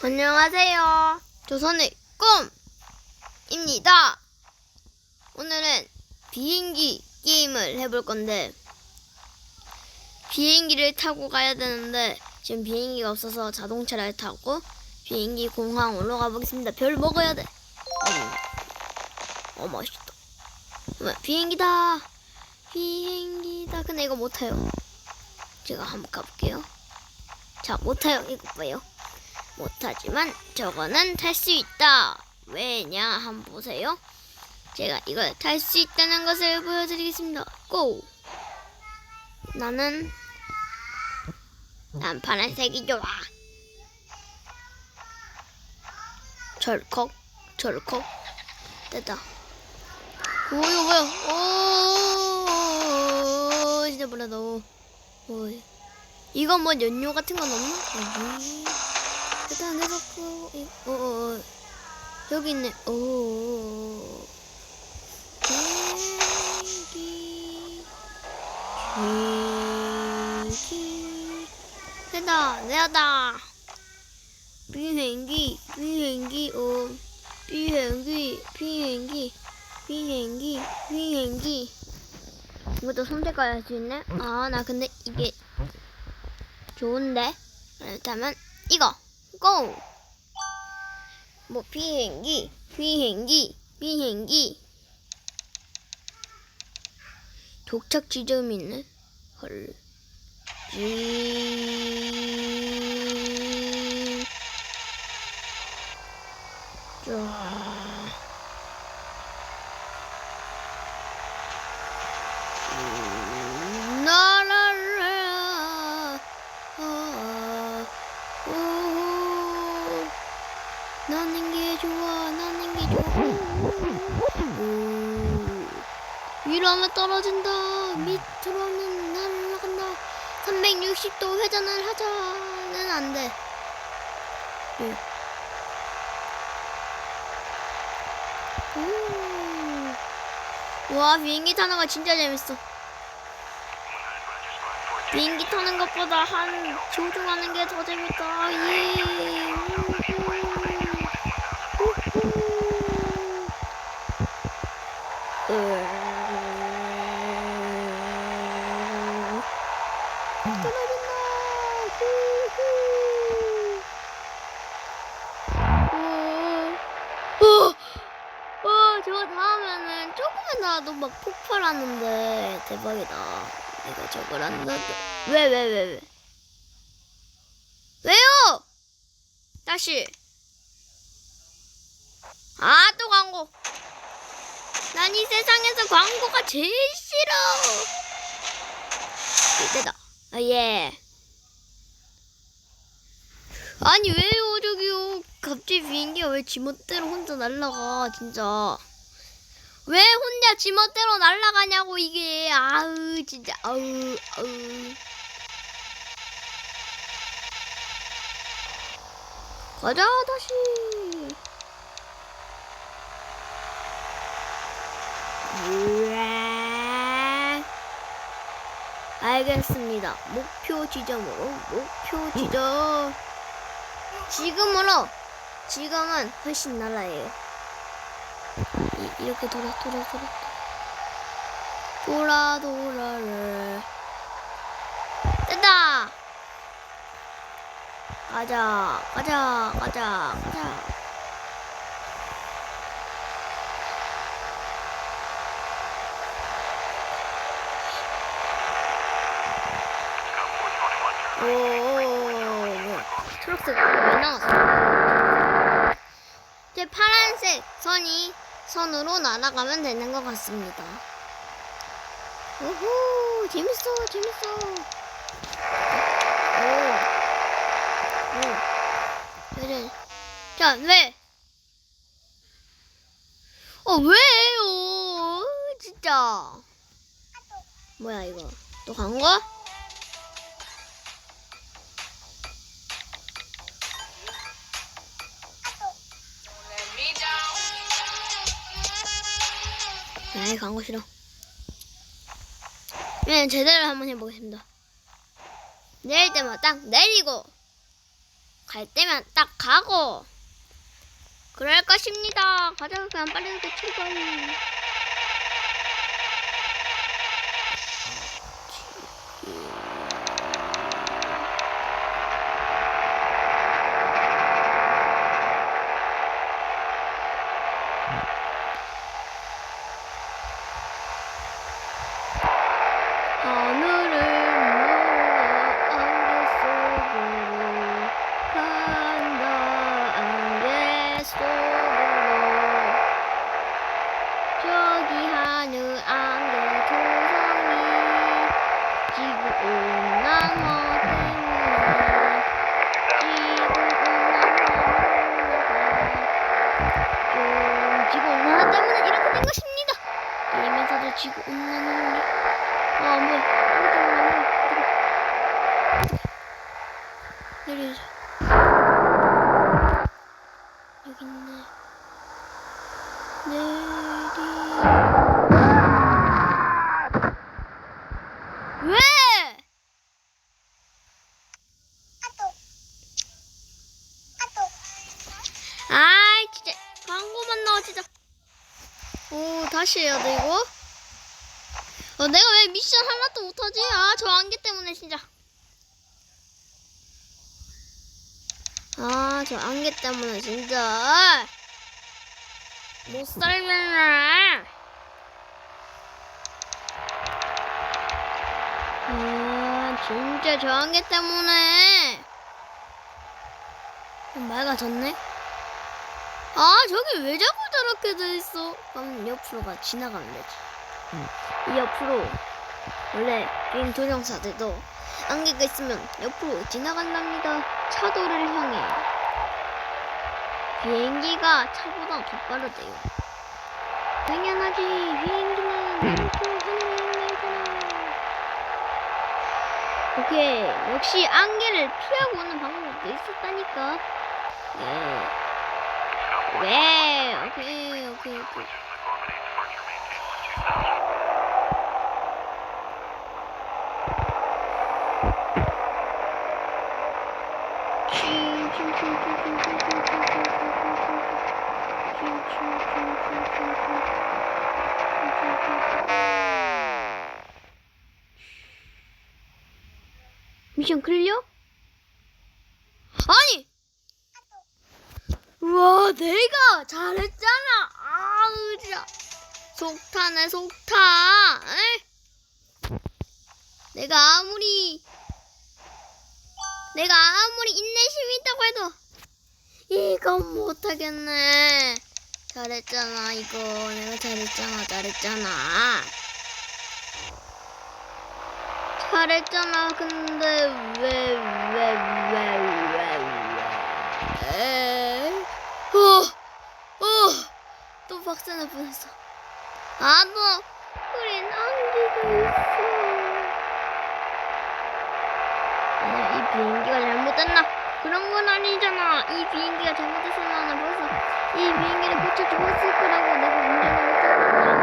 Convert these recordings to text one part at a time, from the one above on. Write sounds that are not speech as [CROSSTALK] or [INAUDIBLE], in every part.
안녕하세요. 조선의 꿈입니다. 오늘은 비행기 게임을 해볼 건데, 비행기를 타고 가야 되는데, 지금 비행기가 없어서 자동차를 타고, 비행기 공항으로 가보겠습니다. 별 먹어야 돼. 어, 어 맛있다. 어, 비행기다. 비행기다. 근데 이거 못 타요. 제가 한번 가볼게요. 자, 못 타요. 이거 봐요. 못하지만 저거는 탈 수 있다. 왜냐? 한번 보세요. 제가 이걸 탈 수 있다는 것을 보여드리겠습니다. 고! 나는 난 파란색이 좋아. 절컥, 절컥. 됐다. 오, 이거 뭐야? 오, 진짜 뭐라 너. 오, 이건 뭐 연료 같은 건 없나? 일단 해봤고, 이- 어, 어, 어. 여기 있네. 오. 비행기. 비행기. 됐다, 내다. 비행기, 비행기, 어. 비행기, 비행기, 비행기, 비행기. 이것도 선택할 수 있네? 아, 나 근데 이게 좋은데? 그렇다면 이거 고! 뭐 비행기 비행기 비행기. 도착 지점이 있네. 헐. 지... 자... 음, 나라라 아, 오, 나는 게 좋아, 나는 게 좋아. 오, 위로 하면 떨어진다. 밑으로 하면 날아간다. 360도 회전을 하자는 안 돼. 예. 오. 와, 비행기 타는 거 진짜 재밌어. 비행기 타는 것보다 한 조종하는 게 더 재밌다. 예. 으. 떨어진다. 후후. 저거 닿으면은 조금만 닿아도 막 폭발하는데 대박이다. 내가 저걸 안 닿아. 왜, 왜, 왜, 왜? 왜요? 다시. 아, 또 광고. 난 이 세상에서 광고가 제일 싫어. 이때다. 아, 예. 아니, 왜요, 저기요. 갑자기 비행기가 왜 지멋대로 혼자 날아가, 진짜. 왜 혼자 지멋대로 날아가냐고, 이게. 아우, 진짜. 아우, 아우. 가자, 다시. 으악. 알겠습니다. 목표 지점으로 목표 지점. 지금으로 지금은 훨씬 나라예요. 이, 이렇게 돌아 돌아 돌아 돌아 돌아를 됐다. 가자 가자 가자 가자. 오, 뭐야. 초록색 왜 나왔어? 이제 파란색 선이 선으로 날아가면 되는 것 같습니다. 오호, 재밌어, 재밌어. 오, 오. 그래. 자, 왜? 어, 왜요? 진짜. 뭐야, 이거. 또 간 거 야? 아이 간거 싫어. 네 제대로 한번 해보겠습니다. 내릴 때마다 딱 내리고 갈 때면 딱 가고 그럴 것입니다. 가자 그냥 그 출발. 하늘을 물어 안개 속으로 간다 안개 속으로 저기 하늘 안개 도성이 지구 온난화 때문에 지구 온난화 좀 지구 온난화 때문에 이렇게 된 것입니다 게임에서도 지구 온난화를 아, 뭐야. 내리자. 돼, 이거? 어, 내가 왜 미션 하나도 못하지? 아, 저 안개 때문에 진짜. 아, 저 안개 때문에 진짜. 못 살겠네. 아, 진짜 저 안개 때문에. 좀 맑아졌네? 아, 저기 왜 자꾸 저렇게 돼 있어? 그럼 옆으로 가, 지나가면 되지. 이 옆으로 원래 게임 도정사들도 안개가 있으면 옆으로 지나간답니다. 차도를 향해 비행기가 차보다 더 빠르대요. 당연하지 비행기는 이렇게 하늘을 날잖아. 오케이 역시 안개를 피하고 오는 방법도 있었다니까. 네. 네 오케이 오케이 오케이. 미션 클리어? 아니! 내가 잘했잖아! 아우, 진짜. 속타네, 속타! 에이? 내가 아무리 내가 아무리 인내심이 있다고 해도 이건 못하겠네. 잘했잖아 이거 내가 잘했잖아 잘했잖아 잘했잖아 근데 왜 왜 왜 왜 왜 어어또 박살날 뻔했어 아너 우린 안개가 있어 아니야, 이 비행기가 잘못됐나? 그런 건 아니잖아. 이 비행기가 잘못됐으면 벌써 이 비행기를 고쳐 주었을 거라고 내가 운전을 못하고 있다는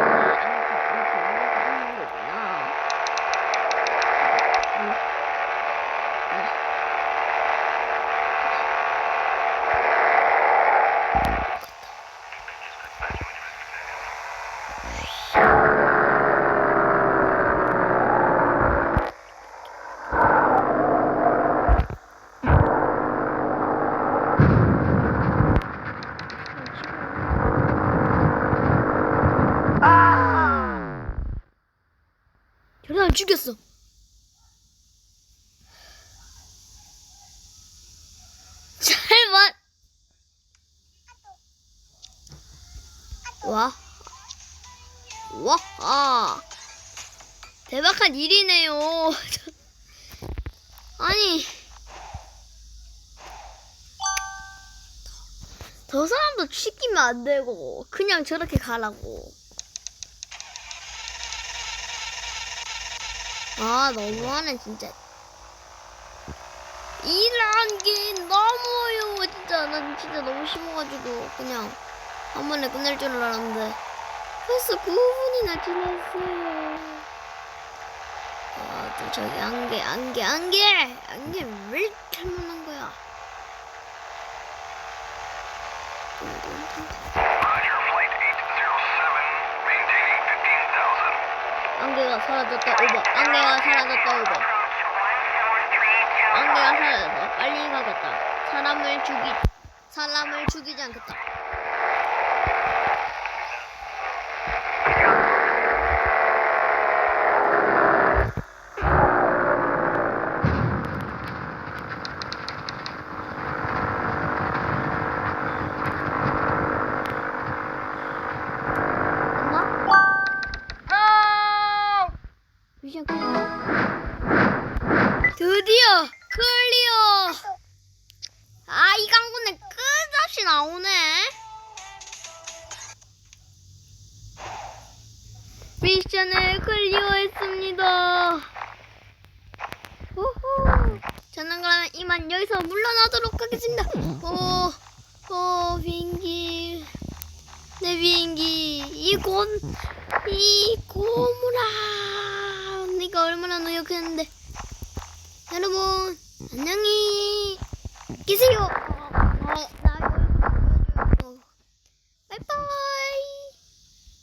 이 비행기가 아닌 거구나. 응. 응. 저 사람 죽였어. 잘만. 와. 와. 아. 대박한 일이네요. [LAUGHS] 아니. 저 사람도 시키면 안 되고 그냥 저렇게 가라고. 아 너무하네 진짜. 이런 게 너무요 진짜. 난 진짜 너무 심어가지고 그냥 한 번에 끝낼 줄 알았는데. 벌써 9분이나 지났어요. 아또 저기 안개 안개 안개! 안개 왜 이렇게 잘못한 거야 Roger, Flight 807, maintaining 15,000. 안개가 사라졌다 오버. 안개가 사라졌다 오버. 안개가 사라졌다. 빨리 가겠다. 사람을 죽이 사람을 죽이지 않겠다 미션. 드디어 클리어. 아, 이 강군에 끝없이 나오네. 미션을 클리어했습니다. 우후. 저는 그러면 이만 여기서 물러나도록 하겠습니다. 오, 오, 비행기. 내 비행기. 이곳, 이 고무라. 얼마나 노력했는데. 여러분, 안녕히 계세요. 어,